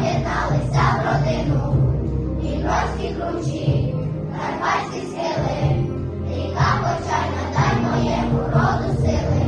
об'єдналися в родину, і Дніпровські кручі, карпатські схили, ріка почайна дай моєму роду сили.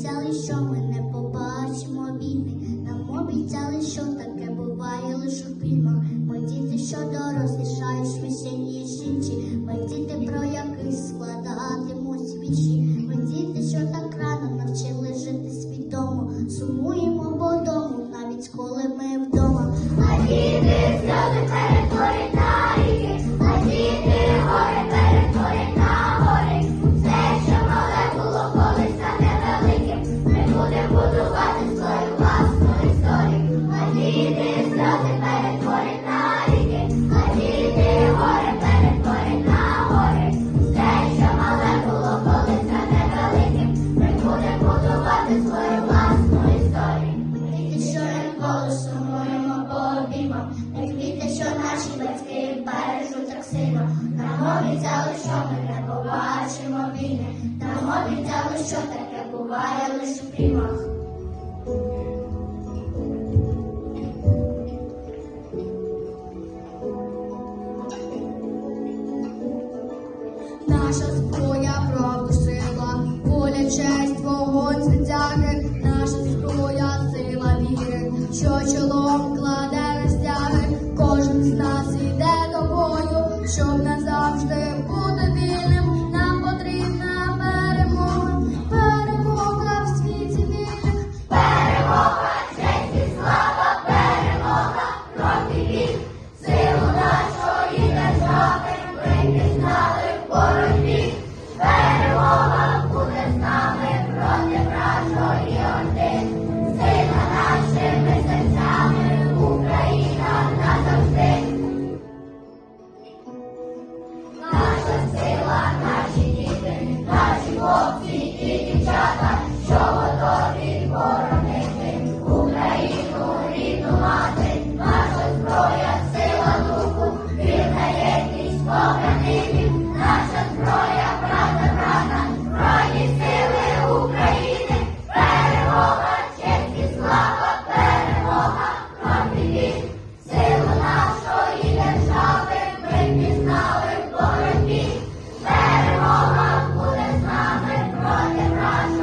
Обіцяли, що ми не побачимо війни. Нам обіцяли, що таке буває лише в фільмах. Ми діти, що дорослішають швидше, ніж інші. Ми діти, про яких складатимуть вічі. Ми діти, що так рано навчили жити свідомо. Сумуємо що таке буває лише в фільмах. Наша зброя правду сила, воля, честь, вогонь, звитяги, наша зброя, сила віри, що чолом кладе на стяги, кожен з нас іде до бою, щоб назавжди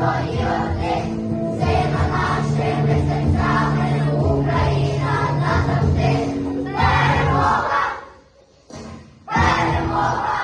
і один, сина нашими серцями, Україна назавжди, перемога, перемога.